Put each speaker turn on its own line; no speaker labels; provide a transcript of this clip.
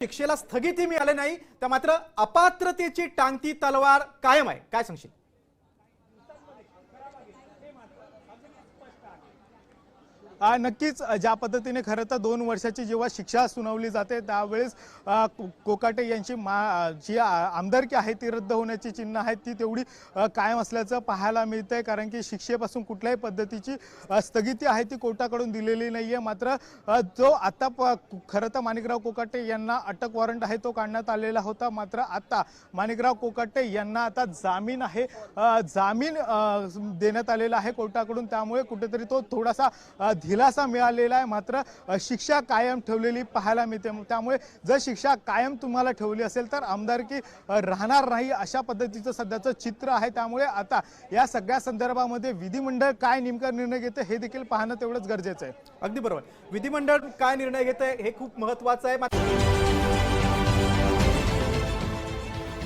शिक्षेला स्थगिती मिळाली नाही तर मात्र अपात्रतेची टांगती तलवार कायम आहे. काय सांगशील?
नक्कीच ज्या पद्धतीने खरं तर दोन वर्षाची जेव्हा शिक्षा सुनावली जाते त्यावेळेस को- कोकाटे यांची मा जी आमदारकी आहे ती रद्द होण्याची चिन्ह आहेत ती तेवढी कायम असल्याचं पाहायला मिळतंय. कारण की शिक्षेपासून कुठल्याही पद्धतीची स्थगिती आहे ती कोर्टाकडून दिलेली नाही आहे मात्र जो आता प- खरं तर माणिकराव कोकाटे यांना अटक वॉरंट आहे तो काढण्यात आलेला होता. मात्र आता माणिकराव कोकाटे यांना आता जामीन आहे जामीन देण्यात आलेला आहे कोर्टाकडून. त्यामुळे कुठेतरी तो थोडासा दिलासा मिळालेला आहे. मात्र शिक्षा कायम ठेवलेली पाहायला मिळते. त्यामुळे जर शिक्षा कायम तुम्हाला ठेवली असेल तर आमदारकी राहणार नाही अशा पद्धतीचं सध्याचं चित्र आहे. त्यामुळे आता या सगळ्या संदर्भामध्ये विधिमंडळ काय नेमका निर्णय घेतं हे देखील पाहणं तेवढंच गरजेचं आहे.
अगदी बरोबर. विधिमंडळ काय निर्णय घेतं हे खूप महत्वाचं आहे. मात्र